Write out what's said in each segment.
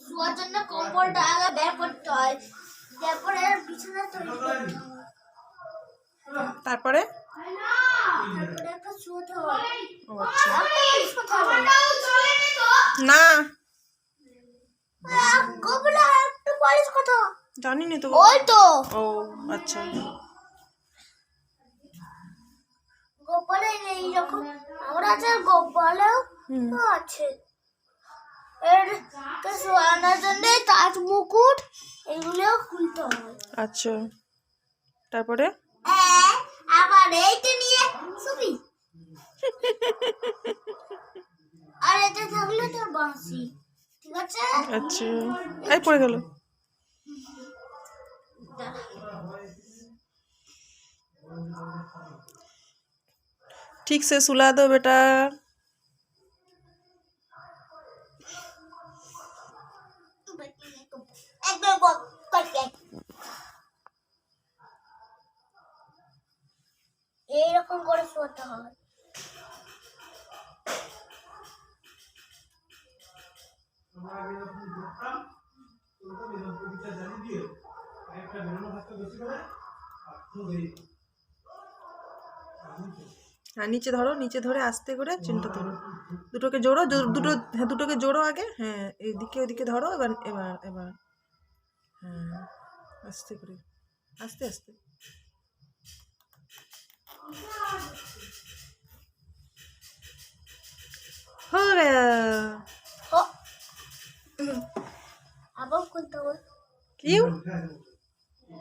শোয়ার জন্য কম্বলটা আগে বের করতে হয়। তারপরে বিছানা তৈরি করতে হয়। তারপরে? আচ্ছা। না। জানি না তো। ওই তো। ও আচ্ছা। গোপালে এইরকম। আমরা আছে গোপালেও আছে। এর কে শোয়ানোর জন্য তাজ মুকুট এগুলোও খুলতে হয় আচ্ছা তারপরে হ্যাঁ, আবার এইটা নিয়ে ছবি আর এটা থাকলে তোর বাঁশি ঠিক আছে আচ্ছা এই পড়ে গেল ठीक से सुला दो बेटा এইরকম করে শোতে হবে হ্যাঁ নিচে ধরো নিচে ধরে আস্তে করে চেনটা ধরো। দুটোকে জোড়ো দুটো হ্যাঁ দুটোকে জোড়ো আগে। হ্যাঁ এদিকে ওদিকে ধরো এবার এবার এবার। হ্যাঁ আস্তে করে। আস্তে আস্তে। Hora! Abang pun tahu. Kiu?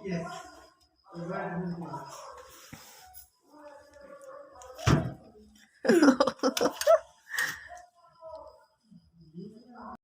Yes.